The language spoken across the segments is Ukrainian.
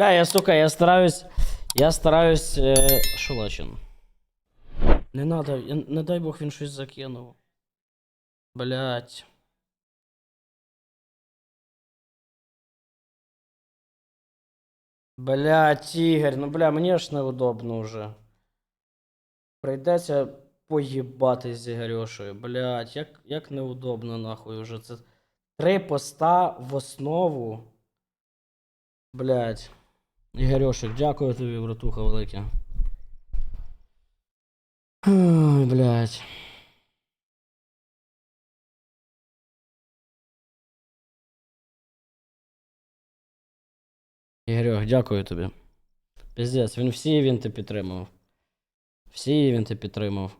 Бля, я, сука, я стараюсь. Я стараюсь. Е... Шулачин. Не надо, я, не дай Бог він щось закинув. Блять. Блять, Ігор, ну бля, мені аж неудобно вже. Прийдеться поїбатись з Ігорьошею. Блять, як, як неудобно нахуй уже. Це три поста в основу. Блять. Ігорьошик, дякую тобі, братуха велике. Ой, блять. Ігорьох, дякую тобі. Піздець, він всі івенти підтримав. Всі івенти підтримав.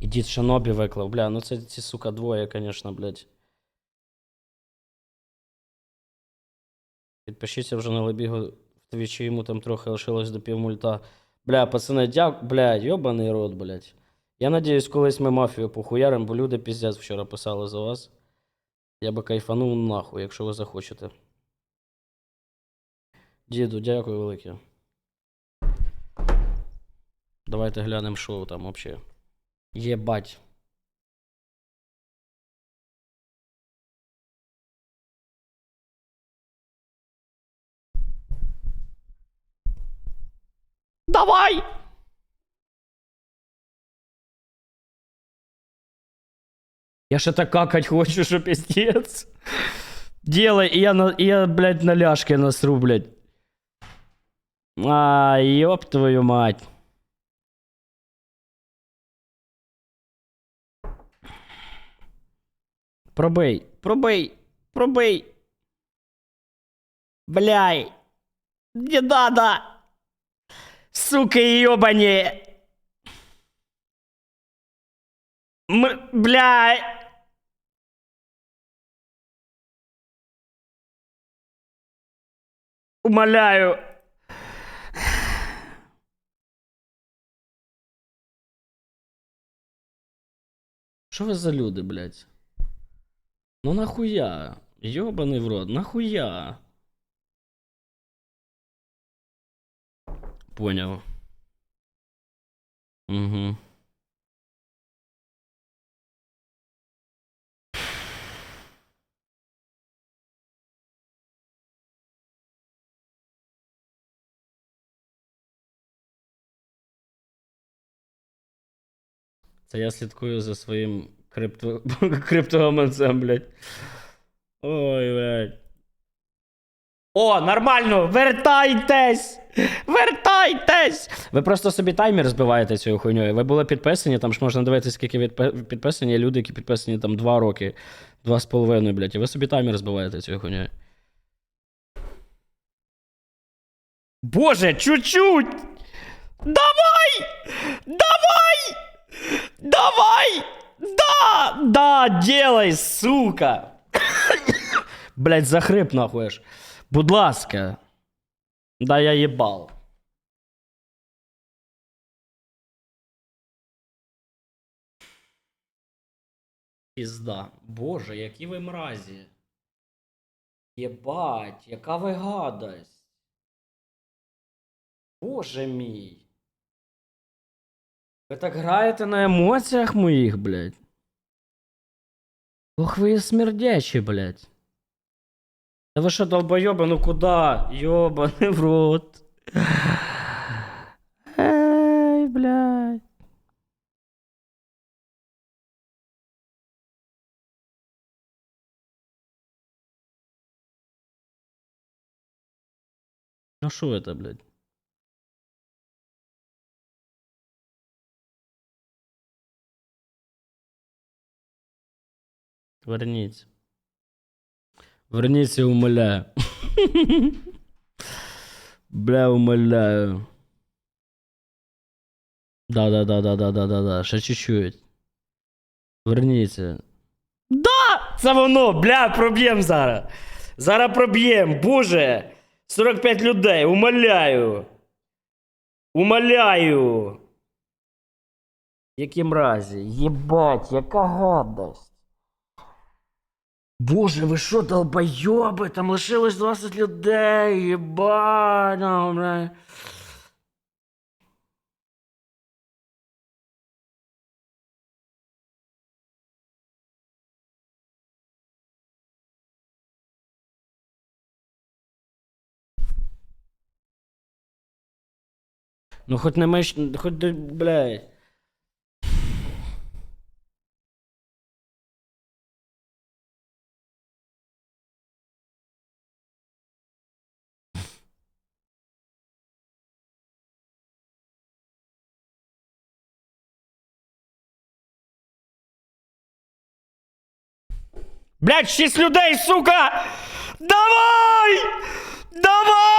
І дід Шанобі виклав. Бля, ну це ці, сука, двоє, конечно, блядь. Підпишіться вже на Лебігу твічі, йому там трохи лишилось до півмульта. Бля, пацани, дяк, бля, йобаний рот, блядь. Я надіюсь, колись ми мафію похуярим, бо люди піздець вчора писали за вас. Я би кайфанув нахуй, якщо ви захочете. Діду, дякую велике. Давайте глянемо, що там вообще. Єбать. Давай! Я ще так какать хочу, що пиздец. Делай, и я, на, и я, блядь, на ляжке насру, блядь. А, ёб твою мать. Пробий, пробий, пробий. Бляй. Не надо. Сука ёбани. М, бляй. Умоляю. Що ви за люди, блядь? Ну нахуя? Ёбаний в рот, нахуя? Понял. Угу. Це я слідкую за своїм крипто... криптогаманцем, блядь. Ой, блядь. О, нормально! Вертайтесь! Вертайтесь! Ви просто собі таймер збиваєте цією хуйньою. Ви були підписані, там ж можна дивитися, скільки підписані є люди, які підписані там 2 роки, 2,5, блядь. І ви собі таймер збиваєте цією хуйньою. Боже, чуть-чуть! Давай! Давай! Давай! Да! Да, делай, сука! Блять, захрип нахуй аж. Будь ласка. Да я їбал. Пізда. Боже, які ви мразі. Єбать, яка ви гадость. Боже мій. Ви так граєте на емоціях моїх, блядь. Ох, ви смердячі, блядь. Да вы что, долбоёбы, ну куда? Ёбаный в рот. Эй, блядь. Ну что это, блядь? Верніться. Верніться, умоляю. Бля, умоляю. Да-да-да-да-да-да-да-да. Ще чуть-чуть. Верніться. Да! Це воно, бля, проб'єм зараз. Зараз проб'єм, боже. 45 людей, умоляю. Умоляю. Які мразі? Єбать, яка гадость. Боже, ви що, долбойоби? Там лишилось 20 людей. Єбана, бля. Ну хоть не миш, хоть, блядь. Блядь, шість людей, сука! Давай! Давай!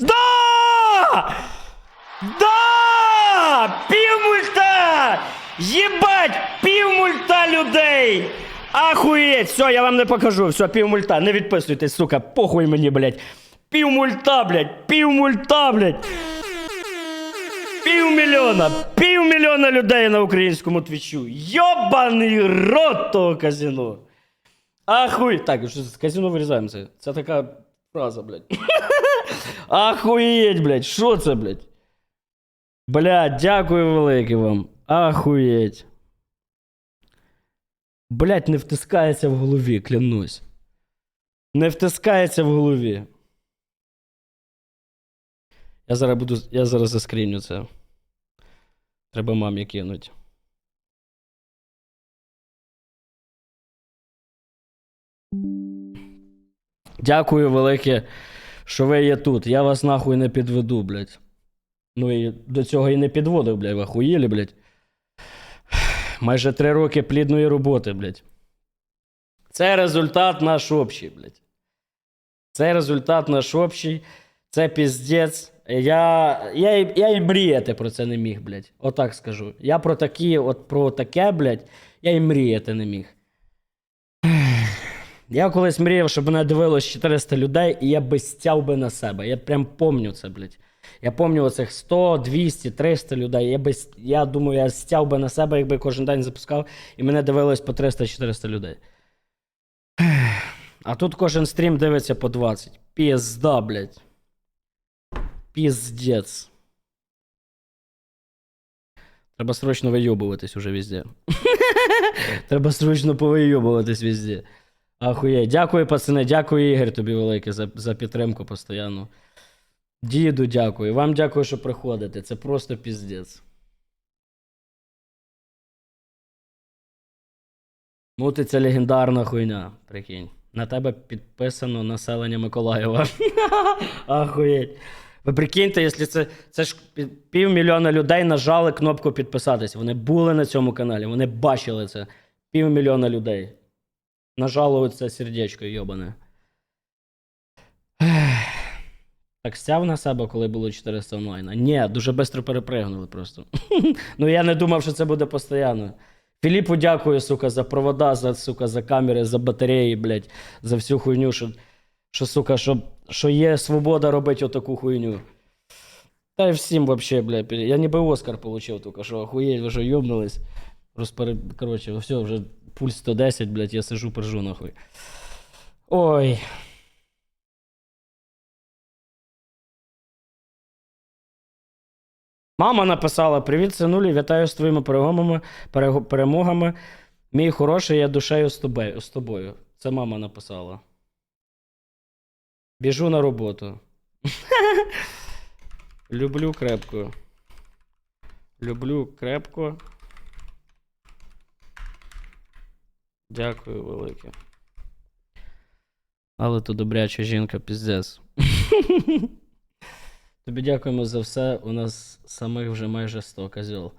Да! Да! Півмульта! Єбать! Півмульта людей! Ахуєть! Все, я вам не покажу. Все, півмульта. Не відписуйтесь, сука. Похуй мені, блядь. Півмульта, блядь. Півмульта, блядь. Півмільйона! Півмільйона людей на українському твічу. Йобаний рот того казино. Ахуй. Так, що з казино вирізаємо це. Це така фраза, блядь. Ахуєть, блядь, що це, блядь? Блядь, дякую велике вам. Ахуєть. Блядь, не втискається в голові, клянусь. Не втискається в голові. Я зараз буду. Я зараз заскріню це. Треба мамі кинуть. Дякую велике, що ви є тут. Я вас нахуй не підведу, блядь. Ну і до цього і не підводив, блядь, ви охуєлі, блядь. Майже три роки плідної роботи, блядь. Це результат наш общий, блядь. Це результат наш общий. Це піздець. Я, я, я і мріяти про це не міг, блядь. Отак скажу. Я про такі, от про таке, блядь, я і мріяти не міг. Я колись мріяв, щоб мене дивилось 400 людей, і я би стяв би на себе. Я прям помню це, блядь. Я помню оцих 100, 200, 300 людей. Я, би, я думаю, я стяв би на себе, якби кожен день запускав, і мене дивилось по 300-400 людей. А тут кожен стрім дивиться по 20. Пізда, блядь. Піздець. Треба срочно вийобуватись уже везде. Треба срочно повийобуватись везде. Ахуєть. Дякую, пацани, дякую, Ігор, тобі велике за, за підтримку постійно. Діду, дякую. Вам дякую, що приходите. Це просто піздець. Мутиться легендарна хуйня, прикинь. На тебе підписано населення Миколаєва. Ахуєть. Ви прикиньте, якщо це, це ж півмільйона людей нажали кнопку підписатись. Вони були на цьому каналі, вони бачили це. Півмільйона людей. Нажало сердечко йобане. Так стяв на себе, коли було 400 онлайна. Ні, дуже швидко перепригнули просто. ну я не думав, що це буде постійно. Філіпу дякую, сука, за провода, за, сука, за камери, за батареї, блядь, за всю хуйню, що, що сука, що, що є свобода робити отаку хуйню. Та й всім вообще, блядь, я ніби Оскар получив, тільки що охуєть, що йобнулись. Розпере... Коротше, все, вже пульс 110, блядь, я сижу, пержу нахуй. Ой. Мама написала: Привіт, синулі, вітаю з твоїми перемогами, перемогами. Мій хороший, я душею. З тобою. Це мама написала. Біжу на роботу. Люблю крепко. Люблю крепко. Дякую велике. Але то добряча жінка, піздець. Тобі дякуємо за все. У нас самих вже майже 100 козьол.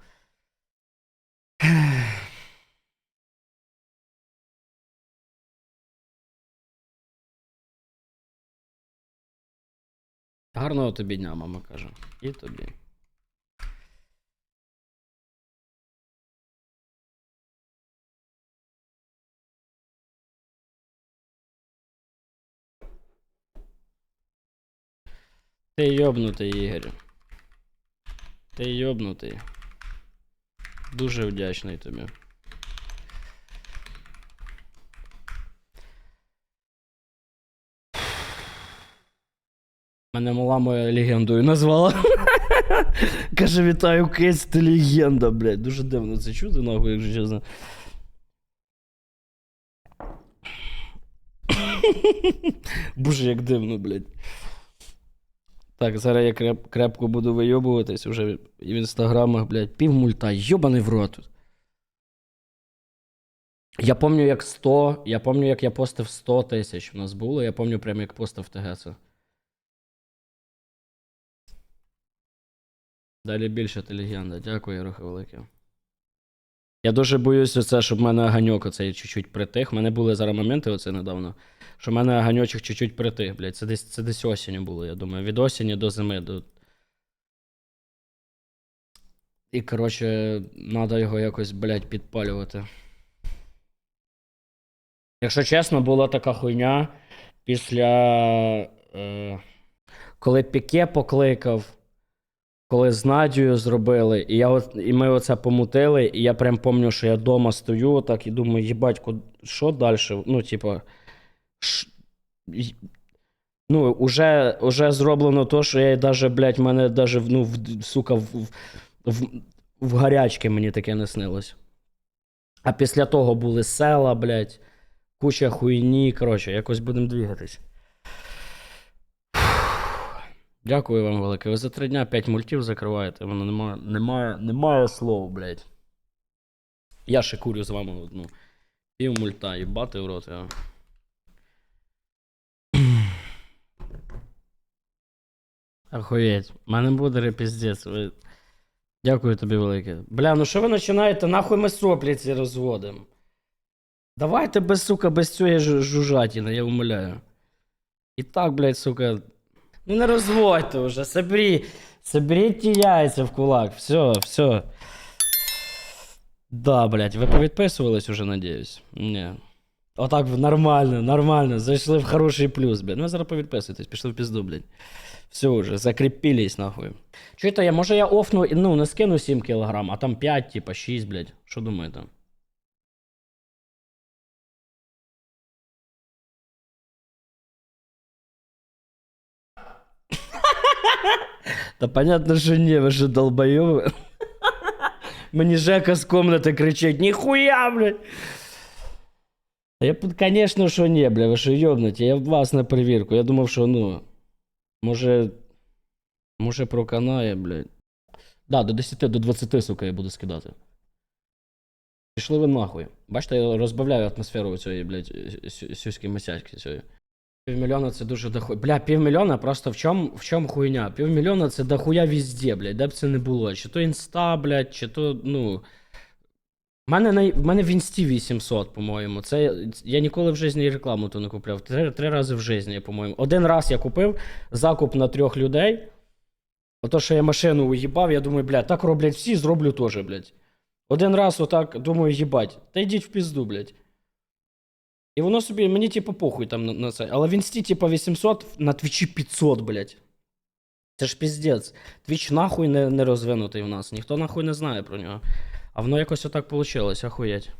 Гарного тобі дня, мама каже. І тобі. Ти йобнутий, Ігор. Ти йобнутий. Дуже вдячний тобі. Мене мала моя легендою назвала. Каже, вітаю, Кейс, ти легенда, блядь. Дуже дивно це чути, нахуй, якщо чесно. Боже, як дивно, блядь. Так, зараз я креп, крепко буду вийобуватись уже в інстаграмах, блядь, півмульта, йобаний в рот. Я пам'ятаю, як 100, я пам'ятаю, як я постив 100 тисяч у нас було, я пам'ятаю прямо, як постив ТГ це. Далі більше телегенда. Дякую, Яроха Велике. Я дуже боюсь оце, щоб в мене аганьок оцей чуть-чуть притих. У мене були зараз моменти оце недавно, що в мене аганьочок чуть-чуть притих, блядь. Це десь, це десь осінню було, я думаю. Від осені до зими. До... І, коротше, треба його якось, блядь, підпалювати. Якщо чесно, була така хуйня після. Е, коли Піке покликав коли з Надією зробили, і, я от, і ми оце помутили, і я прям пам'ятаю, що я вдома стою так і думаю, їбать, що далі? Ну, типа. ш- Ну, уже, уже зроблено то, що я даже, блядь, мене даже, ну, в, сука, в, в, в, гарячки мені таке не снилось. А після того були села, блядь, куча хуйні. Коротше, якось будемо двигатись. Дякую вам велике. Ви за три дня 5 мультів закриваєте. Воно немає, немає, немає слов, блядь. Я ще курю з вами одну. Пів мульта, їбати в рот його. Охуєть. У мене буде репіздець. Ви... Дякую тобі велике. Бля, ну що ви починаєте? Нахуй ми соплі ці розводимо. Давайте без, сука, без цієї жу- жужатіни, я умоляю. І так, блядь, сука. Ну не розводьте уже, собери, соберіть ті яйця в кулак. Все, все. Да, блядь, ви повідписувались уже, надіюсь? Ні. Отак нормально, нормально. Зайшли в хороший плюс, блядь. Ну зараз повідписуйтесь, пішли в пізду, блядь. Все уже, закріпились, нахуй. Чуєте, я, може я офну, ну, не скину 7 кілограм, а там 5, типа 6, блядь. Що думаєте? Та понятно, що ні, ви що долбойови. Мені Жека з комнати кричить, ніхуя, блядь. Я, б, конечно, що ні, бля, ви що йобнуті, я вас на перевірку. Я думав, що ну. Може. Може проканає, блядь. Да, до 10, до 20, сука, я буду скидати. Пішли ви нахуй. Бачите, я розбавляю атмосферу цієї, блядь, сю- сюськи масячки цієї. Півмільйона це дуже дохуя. Бля, півмільйона просто в чому в чому хуйня? Півмільйона це дохуя везде, блядь, де б це не було. Чи то інста, блядь, чи то, ну. В мене, на, в мене в інсті 800, по-моєму. Це я ніколи в житті рекламу то не купляв. Три, три рази в житті, по-моєму. Один раз я купив закуп на трьох людей. Ото, що я машину уїбав, я думаю, блядь, так роблять всі, зроблю теж, блядь. Один раз отак думаю, їбать, та йдіть в пізду, блядь. І воно собі, мені типу похуй там на, на це. Але в інсті, типу, 800, на твічі 500, блядь. Це ж піздець. Твіч нахуй не, не розвинутий у нас. Ніхто нахуй не знає про нього. А воно якось отак вийшло, ахуєть.